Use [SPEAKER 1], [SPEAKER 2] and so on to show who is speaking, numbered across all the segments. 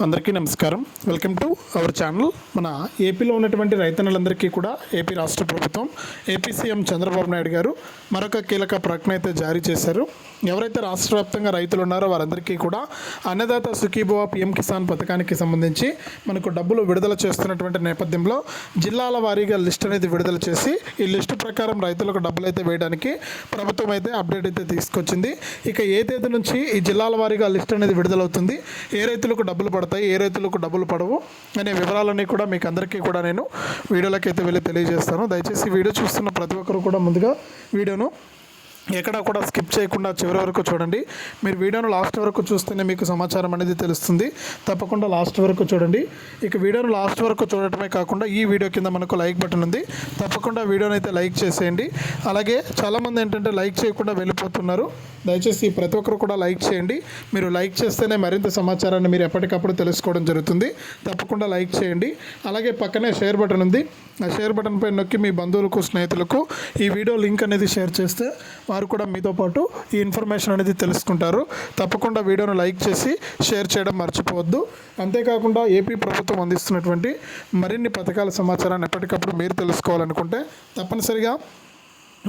[SPEAKER 1] అందరికీ నమస్కారం. Welcome to our channel మన ఏపీలో ఉన్నటువంటి రైతన్నలందరికీ కూడా ఏపీ రాష్ట్ర ప్రభుత్వం ఏపీ సీఎం చంద్రబాబు నాయుడు గారు మరొక కీలక ప్రకటన అయితే జారీ చేశారు. ఎవరైతే రాష్ట్ర వ్యాప్తంగా రైతులు ఉన్నారో వారందరికీ కూడా అన్నదాత సుఖీభవ పిఎం కిసాన్ పథకానికి సంబంధించి మనకు డబ్బులు విడుదల చేస్తున్నటువంటి నేపథ్యంలో జిల్లాల వారీగా లిస్ట్ అనేది విడుదల చేసి ఈ లిస్టు ప్రకారం రైతులకు డబ్బులు అయితే వేయడానికి ప్రభుత్వం అయితే అప్డేట్ అయితే తీసుకొచ్చింది. ఇక ఏ తేదీ నుంచి ఈ జిల్లాల వారీగా లిస్ట్ అనేది విడుదలవుతుంది? ఏ రైతులకు డబ్బులు పడతాయి ఏ రైతులకు డబ్బులు పడవు. అనే వివరాలన్నీ కూడా మీకు అందరికీ కూడా నేను వీడియోలోకి అయితే వెళ్ళి తెలియజేస్తాను. దయచేసి వీడియో చూస్తున్న ప్రతి ఒక్కరు కూడా ముందుగా వీడియోను ఎక్కడ కూడా స్కిప్ చేయకుండా చివరి వరకు చూడండి. మీరు వీడియోను లాస్ట్ వరకు చూస్తేనే మీకు సమాచారం అనేది తెలుస్తుంది. తప్పకుండా లాస్ట్ వరకు చూడండి. ఇక వీడియోను లాస్ట్ వరకు చూడటమే కాకుండా ఈ వీడియో కింద మనకు లైక్ బటన్ ఉంది. తప్పకుండా వీడియోని అయితే లైక్ చేసేయండి. అలాగే చాలామంది ఏంటంటే లైక్ చేయకుండా వెళ్ళిపోతున్నారు. దయచేసి ప్రతి ఒక్కరు కూడా లైక్ చేయండి. మీరు లైక్ చేస్తేనే మరింత సమాచారాన్ని మీరు ఎప్పటికప్పుడు తెలుసుకోవడం జరుగుతుంది. తప్పకుండా లైక్ చేయండి. అలాగే పక్కనే షేర్ బటన్ ఉంది. ఆ షేర్ బటన్ పై నొక్కి మీ బంధువులకు స్నేహితులకు ఈ వీడియో లింక్ అనేది షేర్ చేస్తే వారు కూడా మీతో పాటు ఈ ఇన్ఫర్మేషన్ అనేది తెలుసుకుంటారు. తప్పకుండా వీడియోను లైక్ చేసి షేర్ చేయడం మర్చిపోవద్దు. అంతేకాకుండా ఏపీ ప్రభుత్వం అందిస్తున్నటువంటి మరిన్ని పథకాల సమాచారాన్ని ఎప్పటికప్పుడు మీరు తెలుసుకోవాలనుకుంటే తప్పనిసరిగా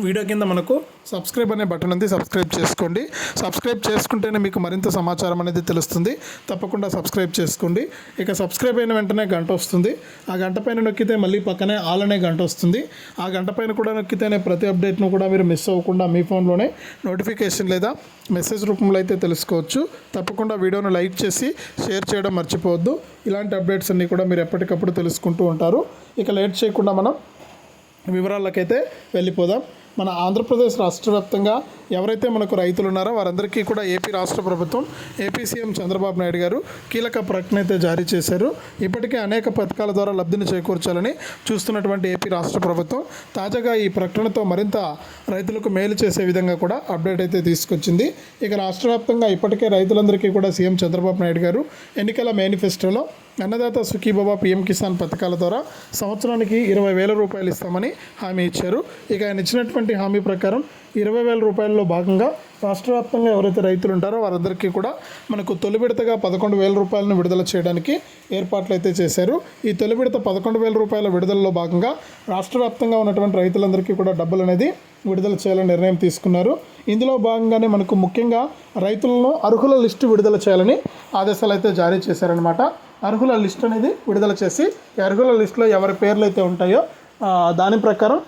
[SPEAKER 1] వీడియో కింద మనకు సబ్స్క్రైబ్ అనే బటన్ ఉంది సబ్స్క్రైబ్ చేసుకోండి. సబ్స్క్రైబ్ చేసుకుంటేనే మీకు మరింత సమాచారం అనేది తెలుస్తుంది. తప్పకుండా సబ్స్క్రైబ్ చేసుకోండి. ఇక సబ్స్క్రైబ్ అయిన వెంటనే గంట వస్తుంది. ఆ గంట పైన నొక్కితే మళ్ళీ పక్కనే ఆల్ అనే గంట వస్తుంది. ఆ గంట పైన కూడా నొక్కితేనే ప్రతి అప్డేట్ను కూడా మీరు మిస్ అవ్వకుండా మీ ఫోన్లోనే నోటిఫికేషన్ లేదా మెసేజ్ రూపంలో అయితే తెలుసుకోవచ్చు. తప్పకుండా వీడియోను లైక్ చేసి షేర్ చేయడం మర్చిపోవద్దు. ఇలాంటి అప్డేట్స్ అన్నీ కూడా మీరు ఎప్పటికప్పుడు తెలుసుకుంటూ ఉంటారు. ఇక లేట్ చేయకుండా మనం వివరాలకైతే వెళ్ళిపోదాం. మన ఆంధ్రప్రదేశ్ రాష్ట్ర వ్యాప్తంగా ఎవరైతే మనకు రైతులు ఉన్నారో వారందరికీ కూడా ఏపీ రాష్ట్ర ప్రభుత్వం ఏపీ సీఎం చంద్రబాబు నాయుడు గారు కీలక ప్రకటన అయితే జారీ చేశారు. ఇప్పటికే అనేక పథకాల ద్వారా లబ్ధిని చేకూర్చాలని చూస్తున్నటువంటి ఏపీ రాష్ట్ర ప్రభుత్వం తాజాగా ఈ ప్రకటనతో మరింత రైతులకు మేలు చేసే విధంగా కూడా అప్డేట్ అయితే తీసుకొచ్చింది. ఇక రాష్ట్ర వ్యాప్తంగా ఇప్పటికే రైతులందరికీ కూడా సీఎం చంద్రబాబు నాయుడు గారు ఎన్నికల మేనిఫెస్టోలో అన్నదాత సుఖీబాబా పిఎం కిసాన్ పథకాల ద్వారా సంవత్సరానికి ఇరవై వేల రూపాయలు ఇస్తామని హామీ ఇచ్చారు. ఇక ఆయన ఇచ్చినటువంటి హామీ ప్రకారం ఇరవై వేల రూపాయల్లో భాగంగా రాష్ట్ర వ్యాప్తంగా ఎవరైతే రైతులు ఉంటారో వారందరికీ కూడా మనకు తొలి విడతగా పదకొండు వేల రూపాయలను విడుదల చేయడానికి ఏర్పాట్లు అయితే చేశారు. ఈ తొలి విడత పదకొండు వేల రూపాయల విడుదలలో భాగంగా రాష్ట్ర వ్యాప్తంగా ఉన్నటువంటి రైతులందరికీ కూడా డబ్బులు అనేది విడుదల చేయాలని నిర్ణయం తీసుకున్నారు. ఇందులో భాగంగానే మనకు ముఖ్యంగా రైతులను అర్హుల లిస్టు విడుదల చేయాలని ఆదేశాలు అయితే జారీ చేశారనమాట అర్హుల లిస్ట్ అనేది విడుదల చేసి ఈ అర్హుల లిస్టులో ఎవరి పేర్లు అయితే ఉంటాయో దాని ప్రకారం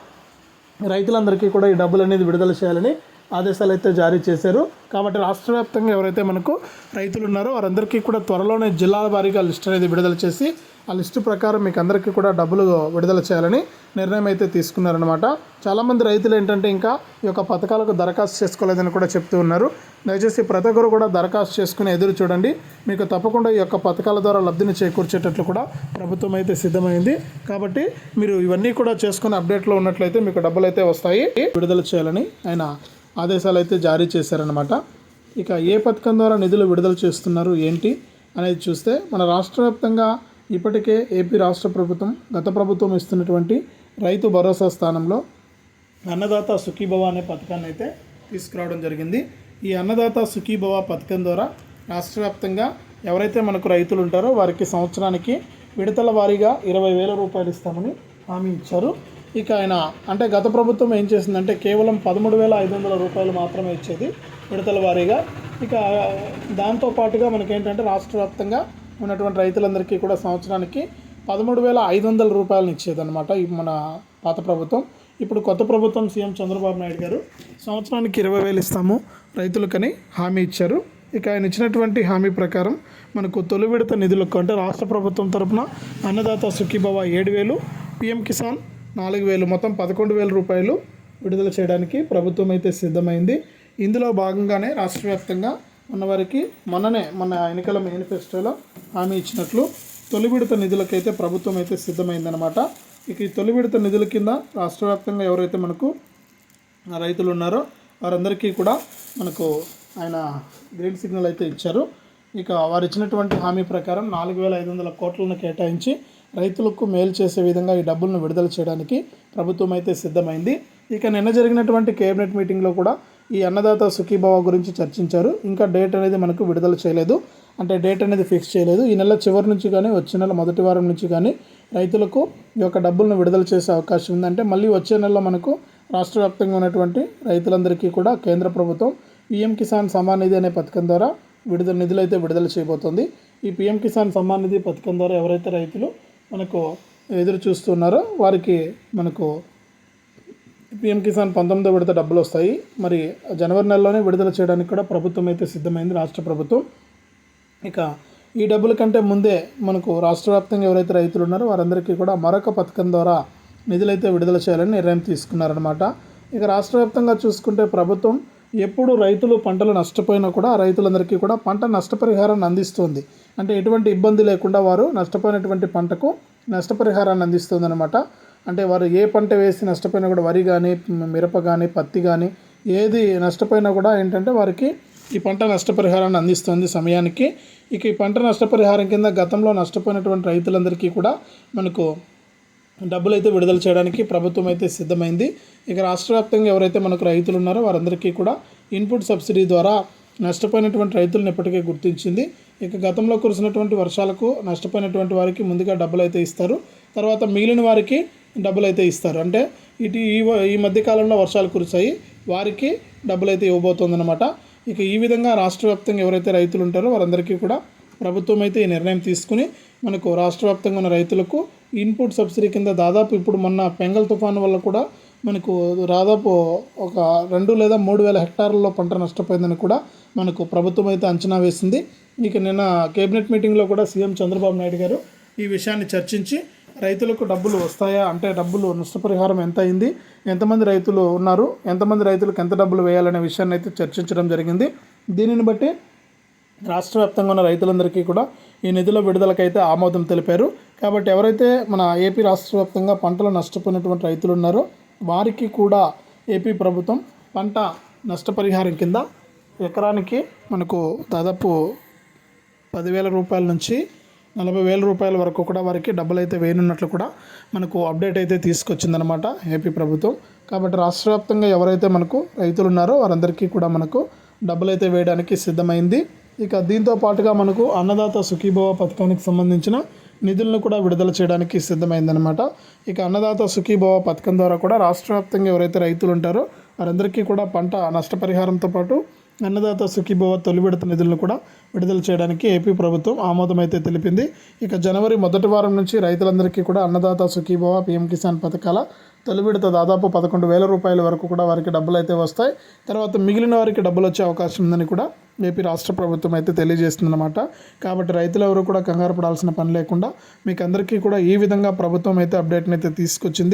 [SPEAKER 1] రైతులందరికీ కూడా ఈ డబ్బులు అనేది విడుదల చేయాలని ఆదేశాలు అయితే జారీ చేశారు. కాబట్టి రాష్ట్ర వ్యాప్తంగా ఎవరైతే మనకు రైతులు ఉన్నారో వారందరికీ కూడా త్వరలోనే జిల్లాల వారీగా లిస్ట్ అనేది విడుదల చేసి ఆ లిస్టు ప్రకారం మీకు అందరికీ కూడా డబ్బులు విడుదల చేయాలని నిర్ణయం అయితే తీసుకున్నారనమాట చాలామంది రైతులు ఏంటంటే ఇంకా ఈ యొక్క పథకాలకు దరఖాస్తు చేసుకోలేదని కూడా చెప్తూ ఉన్నారు. దయచేసి ప్రతి ఒక్కరు కూడా దరఖాస్తు చేసుకుని ఎదురు చూడండి. మీకు తప్పకుండా ఈ యొక్క పథకాల ద్వారా లబ్ధిని చేకూర్చేటట్లు కూడా ప్రభుత్వం అయితే సిద్ధమైంది. కాబట్టి మీరు ఇవన్నీ కూడా చేసుకుని అప్డేట్లో ఉన్నట్లయితే మీకు డబ్బులు అయితే వస్తాయి. విడుదల చేయాలని ఆయన ఆదేశాలు అయితే జారీ చేశారనమాట ఇక ఏ పథకం ద్వారా నిధులు విడుదల చేస్తున్నారు ఏంటి అనేది చూస్తే మన రాష్ట్ర వ్యాప్తంగా ఇప్పటికే ఏపీ రాష్ట్ర ప్రభుత్వం గత ప్రభుత్వం ఇస్తున్నటువంటి రైతు భరోసా స్థానంలో అన్నదాత సుఖీభవ అనే పథకాన్ని అయితే తీసుకురావడం జరిగింది. ఈ అన్నదాత సుఖీభవ పథకం ద్వారా రాష్ట్ర వ్యాప్తంగా ఎవరైతే మనకు రైతులు ఉంటారో వారికి సంవత్సరానికి విడతల వారీగా ఇరవై వేల రూపాయలు ఇస్తామని హామీ ఇచ్చారు. ఇక ఆయన అంటే గత ప్రభుత్వం ఏం చేసిందంటే కేవలం పదమూడు వేల ఐదు వందల రూపాయలు మాత్రమే ఇచ్చేది విడతల వారీగా. ఇక దాంతో పాటుగా మనకేంటంటే రాష్ట్ర వ్యాప్తంగా ఉన్నటువంటి రైతులందరికీ కూడా సంవత్సరానికి పదమూడు వేల ఐదు వందల రూపాయలను ఇచ్చేదన్నమాట మన పాత ప్రభుత్వం. ఇప్పుడు కొత్త ప్రభుత్వం సీఎం చంద్రబాబు నాయుడు గారు సంవత్సరానికి ఇరవై వేలు ఇస్తాము రైతులకని హామీ ఇచ్చారు. ఇక ఆయన ఇచ్చినటువంటి హామీ ప్రకారం మనకు తొలి విడత నిధులకు అంటే రాష్ట్ర ప్రభుత్వం తరపున అన్నదాత సుఖీభవ ఏడు వేలు పిఎం కిసాన్ నాలుగు వేలు మొత్తం పదకొండు వేల రూపాయలు విడుదల చేయడానికి ప్రభుత్వం అయితే సిద్ధమైంది. ఇందులో భాగంగానే రాష్ట్ర వ్యాప్తంగా ఉన్నవారికి మొన్ననే మన ఎన్నికల మేనిఫెస్టోలో హామీ ఇచ్చినట్లు తొలి విడత నిధులకైతే ప్రభుత్వం అయితే సిద్ధమైందనమాట ఇక ఈ తొలి విడత నిధుల కింద రాష్ట్ర వ్యాప్తంగా ఎవరైతే మనకు రైతులు ఉన్నారో వారందరికీ కూడా మనకు ఆయన గ్రీన్ సిగ్నల్ అయితే ఇచ్చారు. ఇక వారు ఇచ్చినటువంటి హామీ ప్రకారం నాలుగు వేల ఐదు వందల కోట్లను కేటాయించి రైతులకు మేలు చేసే విధంగా ఈ డబ్బులను విడుదల చేయడానికి ప్రభుత్వం అయితే సిద్ధమైంది. ఇక నిన్న జరిగినటువంటి కేబినెట్ మీటింగ్లో కూడా ఈ అన్నదాత సుఖీభావ గురించి చర్చించారు. ఇంకా డేట్ అనేది మనకు విడుదల చేయలేదు. అంటే డేట్ అనేది ఫిక్స్ చేయలేదు. ఈ నెల చివరి నుంచి కానీ వచ్చే నెల మొదటి వారం నుంచి కానీ రైతులకు ఈ యొక్క డబ్బులను విడుదల చేసే అవకాశం ఉందంటే మళ్ళీ వచ్చే నెలలో మనకు రాష్ట్ర వ్యాప్తంగా ఉన్నటువంటి రైతులందరికీ కూడా కేంద్ర ప్రభుత్వం పిఎం కిసాన్ సమాన్ నిధి అనే పథకం ద్వారా విడుదల నిధులు అయితే విడుదల చేయబోతోంది. ఈ పిఎం కిసాన్ సమ్మాన్ నిధి పథకం ద్వారా ఎవరైతే రైతులు మనకు ఎదురు చూస్తున్నారో. వారికి మనకు పిఎం కిసాన్ పంతొమ్మిదో విడత డబ్బులు వస్తాయి. మరి జనవరి నెలలోనే విడుదల చేయడానికి కూడా ప్రభుత్వం అయితే సిద్ధమైంది రాష్ట్ర ప్రభుత్వం. ఇక ఈ డబ్బుల కంటే ముందే మనకు రాష్ట్ర వ్యాప్తంగా ఎవరైతే రైతులు ఉన్నారో వారందరికీ కూడా మరొక పథకం ద్వారా నిధులైతే విడుదల చేయాలని నిర్ణయం తీసుకున్నారనమాట ఇక రాష్ట్ర వ్యాప్తంగా చూసుకుంటే ప్రభుత్వం ఎప్పుడు రైతులు పంటలు నష్టపోయినా కూడా రైతులందరికీ కూడా పంట నష్టపరిహారాన్ని అందిస్తుంది. అంటే ఎటువంటి ఇబ్బంది లేకుండా వారు నష్టపోయినటువంటి పంటకు నష్టపరిహారాన్ని అందిస్తుంది అనమాట అంటే వారు ఏ పంట వేసి నష్టపోయినా కూడా వరి కానీ మిరప కానీ పత్తి కానీ ఏది నష్టపోయినా కూడా ఏంటంటే వారికి ఈ పంట నష్టపరిహారాన్ని అందిస్తుంది సమయానికి. ఇక ఈ పంట నష్టపరిహారం కింద గతంలో నష్టపోయినటువంటి రైతులందరికీ కూడా మనకు డబ్బులు అయితే విడుదల చేయడానికి ప్రభుత్వం అయితే సిద్ధమైంది. ఇక రాష్ట్ర వ్యాప్తంగా ఎవరైతే మనకు రైతులు ఉన్నారో వారందరికీ కూడా ఇన్పుట్ సబ్సిడీ ద్వారా నష్టపోయినటువంటి రైతులను ఇప్పటికే గుర్తించింది. ఇక గతంలో కురిసినటువంటి వర్షాలకు నష్టపోయినటువంటి వారికి ముందుగా డబ్బులు అయితే ఇస్తారు. తర్వాత మిగిలిన వారికి డబ్బులు అయితే ఇస్తారు. అంటే ఇటు ఈ ఈ మధ్య కాలంలో వర్షాలు కురిసాయి వారికి డబ్బులు అయితే ఇవ్వబోతోందన్నమాట. ఇక ఈ విధంగా రాష్ట్ర వ్యాప్తంగా ఎవరైతే రైతులు ఉంటారో వారందరికీ కూడా ప్రభుత్వం అయితే ఈ నిర్ణయం తీసుకుని మనకు రాష్ట్ర వ్యాప్తంగా ఉన్న రైతులకు ఇన్పుట్ సబ్సిడీ కింద దాదాపు ఇప్పుడు మొన్న పెంగల్ తుఫాను వల్ల కూడా మనకు దాదాపు ఒక రెండు లేదా మూడు వేల హెక్టార్లలో పంట నష్టపోయిందని కూడా మనకు ప్రభుత్వం అయితే అంచనా వేసింది. ఇక నిన్న కేబినెట్ మీటింగ్లో కూడా సీఎం చంద్రబాబు నాయుడు గారు ఈ విషయాన్ని చర్చించి రైతులకు డబ్బులు వస్తాయా అంటే డబ్బులు నష్టపరిహారం ఎంత అయింది ఎంతమంది రైతులు ఉన్నారు ఎంతమంది రైతులకు ఎంత డబ్బులు వేయాలనే విషయాన్ని అయితే చర్చించడం జరిగింది. దీనిని బట్టి రాష్ట్ర వ్యాప్తంగా ఉన్న రైతులందరికీ కూడా ఈ నిధుల విడుదలకైతే ఆమోదం తెలిపారు. కాబట్టి ఎవరైతే మన ఏపీ రాష్ట్ర వ్యాప్తంగా పంటలు నష్టపోయినటువంటి రైతులు ఉన్నారో వారికి కూడా ఏపీ ప్రభుత్వం పంట నష్టపరిహారం కింద ఎకరానికి మనకు దాదాపు పదివేల రూపాయల నుంచి నలభై వేల రూపాయల వరకు కూడా వారికి డబ్బులు అయితే వేయనున్నట్లు కూడా మనకు అప్డేట్ అయితే తీసుకొచ్చిందనమాట ఏపీ ప్రభుత్వం. కాబట్టి రాష్ట్ర వ్యాప్తంగా ఎవరైతే మనకు రైతులు ఉన్నారో వారందరికీ కూడా మనకు డబ్బులు అయితే వేయడానికి సిద్ధమైంది. ఇక దీంతో పాటుగా మనకు అన్నదాత సుఖీభవ పథకానికి సంబంధించిన నిధులను కూడా విడుదల చేయడానికి సిద్ధమైందనమాట ఇక అన్నదాత సుఖీభవ పథకం ద్వారా కూడా రాష్ట్ర వ్యాప్తంగా ఎవరైతే రైతులు ఉంటారో వారందరికీ కూడా పంట నష్టపరిహారంతో పాటు అన్నదాత సుఖీభవ తొలి విడత నిధులను కూడా విడుదల చేయడానికి ఏపీ ప్రభుత్వం ఆమోదం అయితే తెలిపింది. ఇక జనవరి మొదటి వారం నుంచి రైతులందరికీ కూడా అన్నదాత సుఖీభవ పీఎం కిసాన్ పథకాల తొలి విడత దాదాపు పదకొండు వేల రూపాయల వరకు కూడా వారికి డబ్బులు అయితే వస్తాయి. తర్వాత మిగిలిన వారికి డబ్బులు వచ్చే అవకాశం ఉందని కూడా ఏపీ రాష్ట్ర ప్రభుత్వం అయితే తెలియజేస్తుందన్నమాట. కాబట్టి రైతులు ఎవరు కూడా కంగారు పడాల్సిన పని లేకుండా మీకు అందరికీ కూడా ఈ విధంగా ప్రభుత్వం అయితే అప్డేట్ని అయితే తీసుకొచ్చింది.